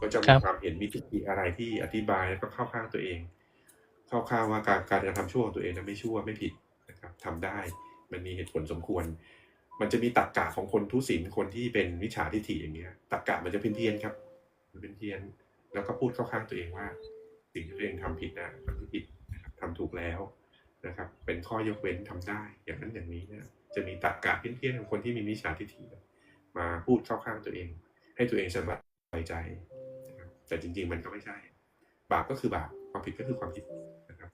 ก็จะครัมีบความเห็นมีทิฏฐิอะไรที่อธิบายแล้วก็เข้าข้างตัวเองเข้าข้างว่าการการกระทำชั่วของตัวเองนั้นไม่ชั่วไม่ผิดนะครับทำได้มันมีเหตุผลสมควร มันจะมีตรรกกะของคนทุศีลคนที่เป็นวิชาทิฏฐิอย่างเงี้ยตรรกกะมันจะเพี้ยนเพียนๆครับ มันเป็นเพี้ยน แล้วก็พูดเข้าข้างตัวเองว่า สิ่งที่ตัวเองทำผิดนะมันไม่ผิดนะครับทำถูกแล้วนะครับ เป็นข้อยกเว้นทำได้ อย่างนั้นอย่างนี้เนี่ยจะมีตรรกกะเพี้ยนๆของคนที่มีวิชาทิฏฐิมาพูดเข้าข้างตัวเอง ให้ตัวเองสบายใจนะครับ แต่จริง ๆ มันก็ไม่ใช่ บาปก็คือบาปความผิดก็คือความผิดนะครับ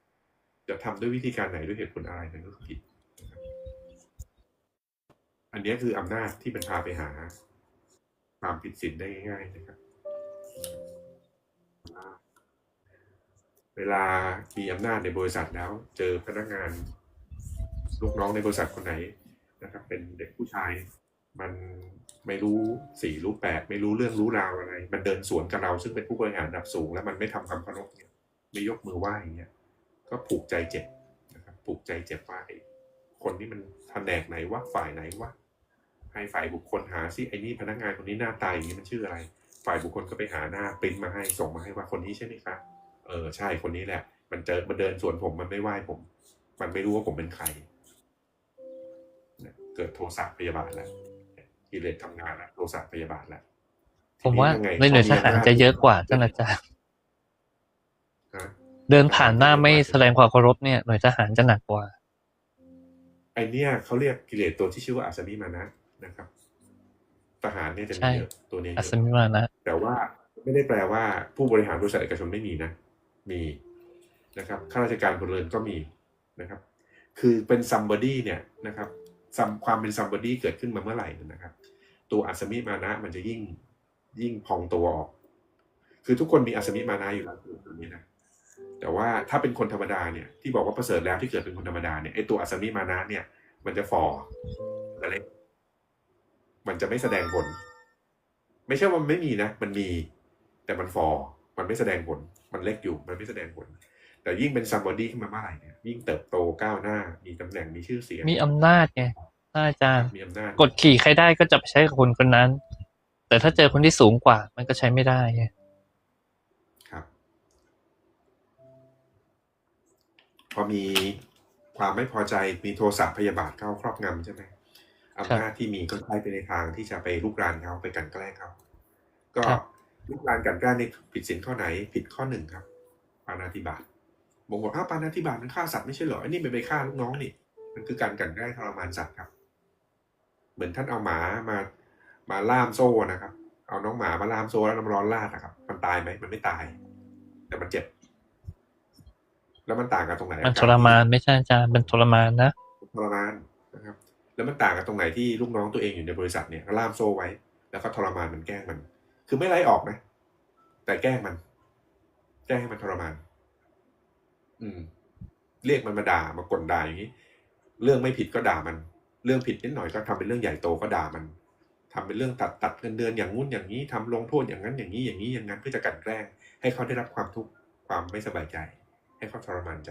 จะทำด้วยวิธีการไหนด้วยเหตุผลอะไรนั่นก็คือผิดอันนี้คืออำนาจที่มันพาไปหา ความผิดศีลได้ง่าย ๆ นะครับ เวลามีอำนาจในบริษัทแล้ว เจอพนักงานลูกน้องในบริษัทคนไหนนะครับ เป็นเด็กผู้ชายมัน ไม่รู้สี่รู้แปดไม่รู้เรื่องรู้ราวอะไร มันเดินสวนกับเราซึ่งเป็นผู้บริหารระดับสูง แล้วมันไม่ทำคำเคารพเนี่ยไม่ยกมือไหว้อย่างเงี้ยก็ผูกใจเจ็บนะครับผูกใจเจ็บว่าไอ้คนที่มันแผนกไหนวะฝ่ายไหนวะให้ฝ่ายบุคคลหาซิไอ้นี่พนักงานคนนี้หน้าตายอย่างนี้มันชื่ออะไร ฝ่ายบุคคลก็ไปหาหน้าปริ้นมาให้ส่งมาให้ว่าคนนี้ใช่ไหมครับเออใช่คนนี้แหละ มันเจอมันเดินสวนผมมันไม่ไหว้ผม มันไม่รู้ว่าผมเป็นใครเนี่ยเกิดโทสะพยาบาทแล้ว กิเลสทำงานแล้วโทสะพยาบาทแล้วผมว่าทีนี้ยังไงในหน่วยทหารจะเยอะกว่าท่านอาจารย์ฮะเดินผ่านหน้าไม่แสดงความเคารพเนี่ยหน่วยทหารจะหนักกว่า ไอเนี้ยเขาเรียกกิเลสตัวที่ชื่อว่าอาสมิมานะนะครับ ทหารเนี่ยจะมีใช่เยอะตัวนี้เยอัอะศมิมานะ แต่ว่าไม่ได้แปลว่าผู้บริหารบริษัทเอกชนไม่มีนะ มีนะครับข้าราชการพลเรือนก็มีนะครับ คือเป็น somebody เนี่ยนะครับ some- ความเป็น somebody เกิดขึ้นมาเมื่อไหร่นะครับ ตัวอัศมิมานะมันจะยิ่งยิ่งพองตัวออก คือทุกคนมีอัศมิมานะอยู่แล้วตัวนี้นะแต่ว่าถ้าเป็นคนธรรมดาเนี่ยที่บอกว่าประเสริฐแล้วที่เกิดเป็นคนธรรมดาเนี่ยไอตัวอัศมิมานะเนี่ย มันจะฝ่อมันเล็กมันจะไม่แสดงผล ไม่ใช่ว่ามันไม่มีนะ มันมี แต่มันฟอร์มันไม่แสดงผล มันเล็กอยู่ มันไม่แสดงผล แต่ยิ่งเป็นซัมบอดี้ขึ้นมาเมื่อไหร่เนี่ยยิ่งเติบโตก้าวหน้า มีตำแหน่งมีชื่อเสียง มีอำนาจไงท่านอาจารย์มีอำนาจกดขี่ใครได้ก็จะไปใช้กับคนคนนั้น แต่ถ้าเจอคนที่สูงกว่า มันก็ใช้ไม่ได้ไงครับ พอมีความไม่พอใจมีโทสะพยาบาทเข้าครอบงำใช่ไหมอำนาจที่มีก็ใช้ไปในทางที่จะไปลุกรานเขาไปกลันแกล้งเขาก็ครับลุกรานกลันแกล้งนี่ผิดสินข้อไหน ผิดข้อหนึ่งครับปานาธิบาต บอกว่าอ้าวปานาธิบาตมันฆ่าสัตว์ไม่ใช่เหรออันนี้มันไปฆ่าลูกน้องนี่ มันคือการกลันแกล้งทรมานสัตว์ครับ เหมือนท่านเอาหมามามาล่ามโซ่นะครับ เอาน้องหมามาล่ามโซ่แล้วน้ำร้อนราดนะครับ มันตายไหมมันไม่ตาย แต่มันเจ็บ แล้วมันต่างกันตรงไหนมันทรมานไม่ใช่อาจารย์มันทรมานนะทรมานนะครับ แล้วมันต่างกันตรงไหนที่ลูกน้องตัวเองอยู่ในบริษัทเนี่ยก็ล่ามโซ่ไว้ แล้วก็ทรมานมันแกล้งมัน คือไม่ไล่ออกนะ แต่แกล้งมัน แกล้งให้มันทรมาน อืม เรียกมันมาด่ามากลด่าอย่างนี้ เรื่องไม่ผิดก็ด่ามัน เรื่องผิดนิดหน่อยก็ทำเป็นเรื่องใหญ่โตก็ด่ามันทำเป็นเรื่องตัดตัดเงินเดือนอย่างงู้นอย่างนี้ทำลงโทษอย่างนั้นอย่างนี้อย่างนี้อย่างนั้นเพื่อจะกลันแกล้ง ให้เขาได้รับความทุกข์ความไม่สบายใจ ให้เขาทรมานใจ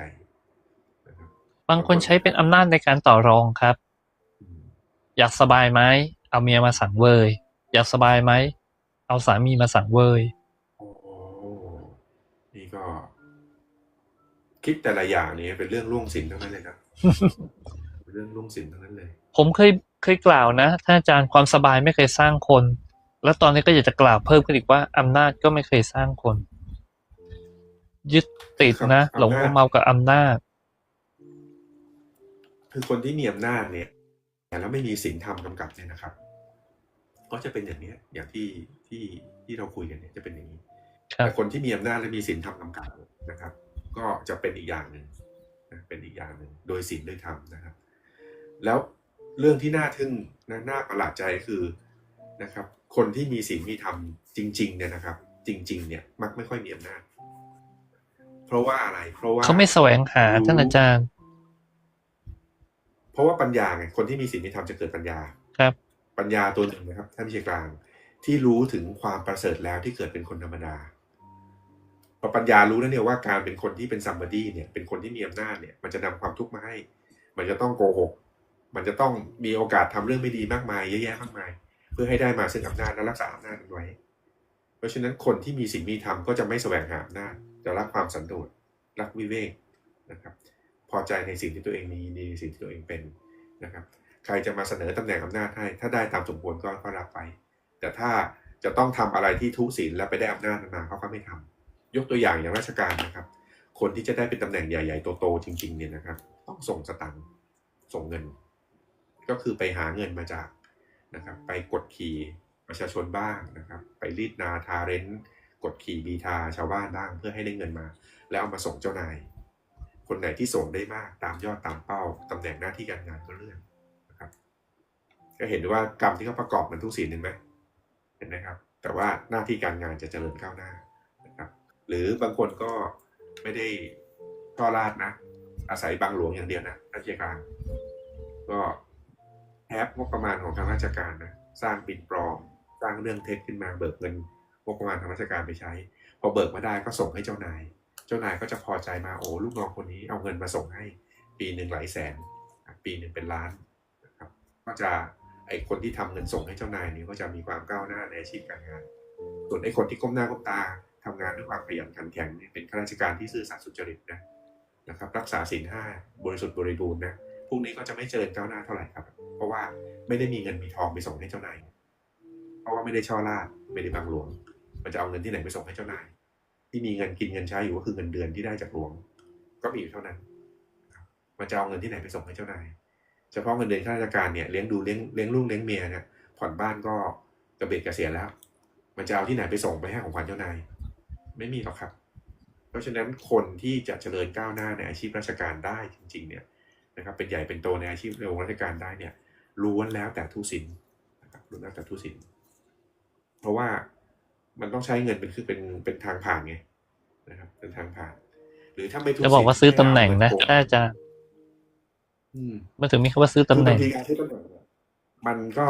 นะครับบางคนใช้เป็นอำนาจในการต่อรองครับอืมอยากสบายไหมเอาเมียมาสั่งเวย อยากสบายไหม เอาสามีมาสั่งเวย คิดแต่ละอย่างนี่เป็นเรื่องล่วงสินทั้งนั้นเลยครับเป็นเรื่องล่วงสินทั้งนั้นเลย ผมเคยเคยกล่าวนะท่านอาจารย์ความสบายไม่เคยสร้างคน แล้วตอนนี้ก็อยากจะกล่าวเพิ่มขึ้นอีกว่าอำนาจก็ไม่เคยสร้างคน ยึดติดนะครับหลงอำนาจเมากับอำนาจ คือคนที่มีอำนาจเนี่ยแล้วไม่มีศีลธรรมกำกับเนี่ยนะครับ ก็จะเป็นอย่างเนี้ยอย่างที่ที่ที่เราคุยกันเนี่ยจะเป็นอย่างนี้ครับแต่คนที่มีอำนาจและมีศีลธรรมกำกับนะครับก็ จะเป็นอีกอย่างหนึ่งนะเป็นอีกอย่างหนึ่งโดยศีลด้วยธรรมนะครับ แล้วเรื่องที่น่าทึ่งนะน่าประหลาดใจคือนะครับ คนที่มีศีลมีธรรมจริงๆเนี่ยนะครับ จริง ๆ เนี่ยมักไม่ค่อยมีอำนาจเพราะว่าอะไร เพราะว่าเขาไม่แสวงหาท่านอาจารย์ เพราะว่าปัญญาไงคนที่มีศีลมีธรรมจะเกิดปัญญาครับ ปัญญาตัวหนึ่งนะครับท่านพิเชยกลางที่รู้ถึงความประเสริฐแล้วที่เกิดเป็นคนธรรมดา พอปัญญารู้แล้วเนี่ยว่าการเป็นคนที่เป็นซัมบอดี้เนี่ยเป็นคนที่มีอำนาจเนี่ยมันจะนำความทุกข์มาให้ มันจะต้องโกหก มันจะต้องมีโอกาสทำเรื่องไม่ดีมากมายเยอะแยะมากมาย เพื่อให้ได้มาซึ่งอำนาจและรักษาอำนาจนั้นไว้ราะฉะนั้นคนที่มีศีลมีธรรมก็จะไม่แสวงหาอำนาจจะรักความสันโดษรักวิเวกนะครับพอใจในสิ่งที่ตัวเองมีในสิ่งที่ตัวเองเป็นนะครับใครจะมาเสนอตำแหน่งอำนาจให้ ถ้าได้ตามสมควรก็ก็รับไป แต่ถ้าจะต้องทำอะไรที่ทุศีลแล้วไปได้อำนาจมาเขาก็ไม่ทำ ยกตัวอย่างอย่างราชการนะครับ คนที่จะได้เป็นตำแหน่งใหญ่ ๆ โตๆจริง ๆ เนี่ยนะครับ ต้องส่งสตังค์ส่งเงิน ก็คือไปหาเงินมาจากนะครับ ไปกดขี่ประชาชนบ้างนะครับ ไปรีดนาทาเรนกดขี่บีทาชาวบ้านบ้าง เพื่อให้ได้เงินมา แล้วเอามาส่งเจ้านาย คนไหนที่ส่งได้มากตามยอดตามเป้าตำแหน่งหน้าที่การงานก็เลื่อนนะครับ ก็เห็นว่ากรรมที่เขาประกอบมันทุกศีลเห็นไหมเห็นไหมครับ แต่ว่าหน้าที่การงานจะเจริญก้าวหน้า หรือบางคนก็ไม่ได้ช่อราดนะ อาศัยบางหลวงอย่างเดียวนะราชการ ก็แอปงบประมาณของทางราชการนะสร้างบินปลอม สร้างเรื่องเท็จขึ้นมาเบิกเงินงบประมาณทางราชการไปใช้ พอเบิกมาได้ก็ส่งให้เจ้านาย เจ้านายก็จะพอใจมาโอ้ลูกน้องคนนี้เอาเงินมาส่งให้ ปีหนึ่งหลายแสน ปีหนึ่งเป็นล้านนะครับก็จะไอคนที่ทำเงินส่งให้เจ้านายนี้ก็จะมีความก้าวหน้าในอาชีพการงาน ส่วนไอคนที่ก้มหน้าก้มตา ทำงานด้วยความขยันขันแข็งเนี่ยเป็นข้าราชการที่ซื่อสัตย์สุจริตนะนะครับ รักษาศีลห้าบริสุทธิ์บริบูรณ์นะพวกนี้ก็จะไม่เจริญก้าวหน้าเท่าไหร่ครับ เพราะว่าไม่ได้มีเงินมีทองไปส่งให้เจ้านายเพราะว่าไม่ได้ช่อราดไม่ได้บังหลวง มันจะเอาเงินที่ไหนไปส่งให้เจ้านาย ที่มีเงินกินเงินใช้อยู่ก็คือเงินเดือนที่ได้จากหลวง ก็มีอยู่เท่านั้น มันจะเอาเงินที่ไหนไปส่งให้เจ้านายเฉพาะเงินเดือนข้าราชการเนี่ยเลี้ยงดูเลี้ยงเลี้ยงลูกเลี้ยงเมียเนี่ยผ่อนบ้านก็กระเบ็ดกระเสียแล้ว มันจะเอาที่ไหนไปส่งไปให้ของขวัญเจ้านาย ไม่มีหรอกครับ เพราะฉะนั้นคนที่จะเจริญก้าวหน้าในอาชีพราชการได้จริง ๆ เนี่ยนะครับเป็นใหญ่เป็นโตในอาชีพในวงราชการได้เนี่ยล้วนแล้วแต่ทุศิลนะครับล้วนแล้วแต่ทุศิลเพราะว่ามันต้องใช้เงินเป็นคือเป็นเป็นทางผ่านไงนะครับ เป็นทางผ่าน หรือถ้าไม่ทุจะบอกว่าซื้อตำแหน่งนะถ้าอาจารย์อืมมันถึงมีคำว่าซื้อตำแหน่งคือบางทีการซื้อตำแหน่งเนี่ยมันก็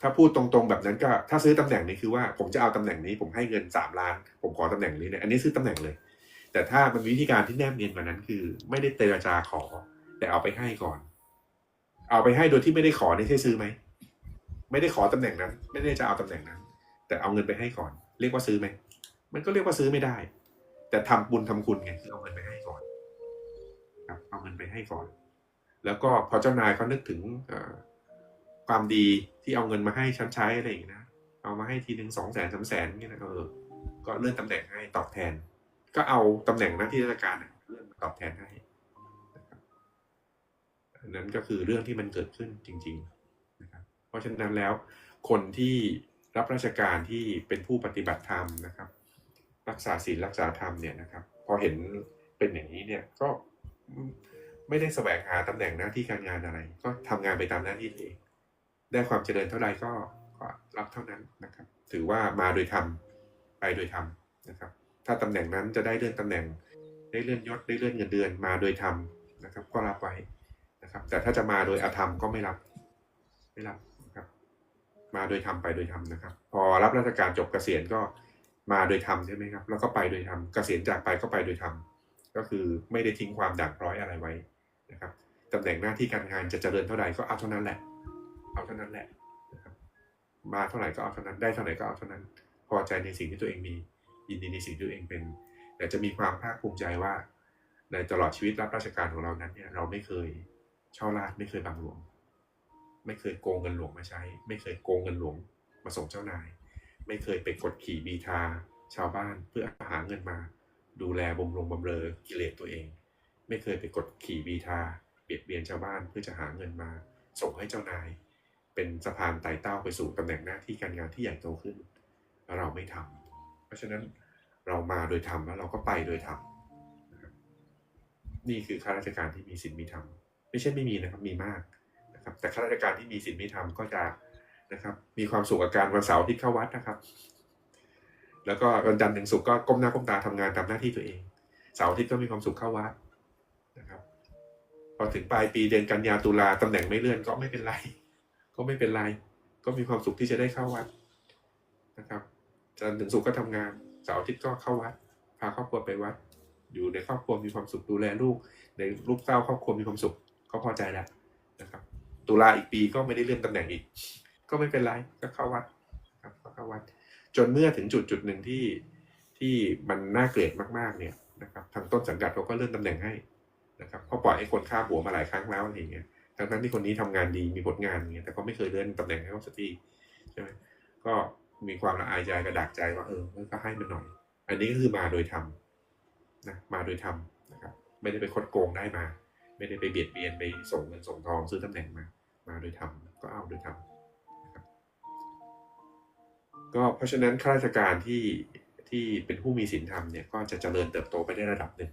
ถ้าพูดตรงๆแบบนั้นก็ถ้าซื้อตำแหน่งนี้คือว่าผมจะเอาตำแหน่งนี้ผมให้เงินสามล้าน ผมขอตำแหน่งนี้เนี่ยอันนี้ซื้อตำแหน่งเลย แต่ถ้ามันมีวิธีการที่แนบเนียนกว่านั้นคือ ไม่ได้เจรจาขอ แต่เอาไปให้ก่อน เอาไปให้โดยที่ไม่ได้ขอนี่ใช่ซื้อไหมไม่ได้ขอตำแหน่งนั้น ไม่ได้จะเอาตำแหน่งนั้น แต่เอาเงินไปให้ก่อน เรียกว่าซื้อไหมมันก็เรียกว่าซื้อไม่ได้ แต่ทำบุญทำคุณไงคือเอาเงินไปให้ก่อนครับเอาเงินไปให้ก่อน แล้วก็พอเจ้านายเขานึกถึงอ ความดีที่เอาเงินมาให้ฉันใช้อะไรอย่างนี้นะเอามาให้ทีหนึ่งสองแสนสามแสนเงี้ยนะเออก็เลื่อนตำแหน่งให้ตอบแทน ก็เอาตำแหน่งหน้าที่ราชการเลื่อนมาตอบแทนให้นั้นก็คือเรื่องที่มันเกิดขึ้นจริงๆนะครับเพราะฉะนั้นแล้วคนที่รับราชการที่เป็นผู้ปฏิบัติธรรมนะครับ รักษาศีลรักษาธรรมเนี่ยนะครับ พอเห็นเป็นอย่างนี้เนี่ยก็ไม่ได้แสวงหาตำแหน่งหน้าที่การงานอะไร ก็ทำงานไปตามหน้าที่เอง ได้ความเจริญเท่าไหร่ก็ก็รับเท่านั้นนะครับ ถือว่ามาโดยธรรมไปโดยธรรมนะครับ ถ้าตำแหน่งนั้นจะได้เลื่อนตำแหน่ง ได้เลื่อนยศได้เลื่อนเงินเดือนมาโดยธรรมนะครับ ก็รับไว้นะครับ แต่ถ้าจะมาโดยอธรรมก็ไม่รับ ไม่รับนะครับ มาโดยธรรมไปโดยธรรมนะครับ พอรับราชการจบเกษียณก็มาโดยธรรมใช่ไหมครับ แล้วก็ไปโดยธรรมเกษียณจากไปก็ไปโดยธรรมก็คือไม่ได้ทิ้งความด่างพร้อยอะไรไว้นะครับตำแหน่งหน้าที่การงานจะเจริญเท่าไหร่ก็เอาเท่านั้นแหละ เอาเท่านั้นแหละนะครับมาเท่าไหร่ก็เอาเท่านั้นได้เท่าไหร่ก็เอาเท่านั้น พอใจในสิ่งที่ตัวเองมียินดีในสิ่งที่ตัวเองเป็น แต่จะมีความภาคภูมิใจว่า ในตลอดชีวิตรับราชการของเรานั้นเนี่ยเราไม่เคยช่อราดไม่เคยบังหลวง ไม่เคยโกงเงินหลวงมาใช้ ไม่เคยโกงเงินหลวงมาส่งเจ้านาย ไม่เคยไปกดขี่บีทา ชาวบ้านเพื่อหาเงินมา ดูแลบำรุงบำเรอกิเลสตัวเอง ไม่เคยไปกดขี่บีทาเบียดเบียนชาวบ้านเพื่อจะหาเงินมา ส่งให้เจ้านาย เป็นสะพานไต่เต้าไปสู่ตำแหน่งหน้าที่การงานที่ใหญ่โตขึ้น เราไม่ทำเพราะฉะนั้นเรามาโดยธรรมแล้วเราก็ไปโดยธรรมนี่คือข้าราชการที่มีศีลมีธรรมไม่ใช่ไม่มีนะครับมีมากนะครับ แต่ข้าราชการที่มีศีลมีธรรมก็จะนะครับ มีความสุขกับการวันเสาร์ที่เข้าวัดนะครับ แล้วก็วันจันทร์ถึงศุกร์ก็ก้มหน้าก้มตาทำงานตามหน้าที่ตัวเอง เสาร์อาทิตย์ก็มีความสุขเข้าวัดนะครับ พอถึงปลายปีเดือนกันยาตุลาตำแหน่งไม่เลื่อนก็ไม่เป็นไร ก็ไม่เป็นไร ก็มีความสุขที่จะได้เข้าวัดนะครับจันทร์ถึงศุกร์ก็ทำงานเสาร์อาทิตย์ก็เข้าวัด พาครอบครัวไปวัด อยู่ในครอบครัวมีความสุขดูแลลูก ในลูกเต้าครอบครัวมีความสุขก็พอใจแล้วนะครับ ตุลาอีกปีก็ไม่ได้เลื่อนตำแหน่งอีก ก็ไม่เป็นไรก็เข้าวัดครับก็เข้าวัด จนเมื่อถึงจุดจุดหนึ่งที่ที่มันน่าเกลียดมากๆเนี่ยนะครับทางต้นสังกัดเขาก็เลื่อนตำแหน่งให้นะครับเขาปล่อยให้คนข้ามหัวมาหลายครั้งแล้วอะไรเงี้ย ทั้งนั้นที่คนนี้ทำงานดีมีผลงานอย่างเงี้ยแต่ก็ไม่เคยเลื่อนตำแหน่งให้เขาสักทีใช่ไหมก็มีความละอายใจกระดากใจว่าเออก็ให้มันหน่อย อันนี้ก็คือมาโดยธรรมนะมาโดยธรรมนะครับ ไม่ได้ไปคดโกงได้มา ไม่ได้ไปเบียดเบียนไปส่งเงินส่งทองซื้อตำแหน่งมา มาโดยธรรมก็เอาโดยธรรมนะครับก็เพราะฉะนั้นข้าราชการที่ที่เป็นผู้มีศีลธรรมเนี่ยก็จะเจริญเติบโตไปได้ระดับหนึ่ง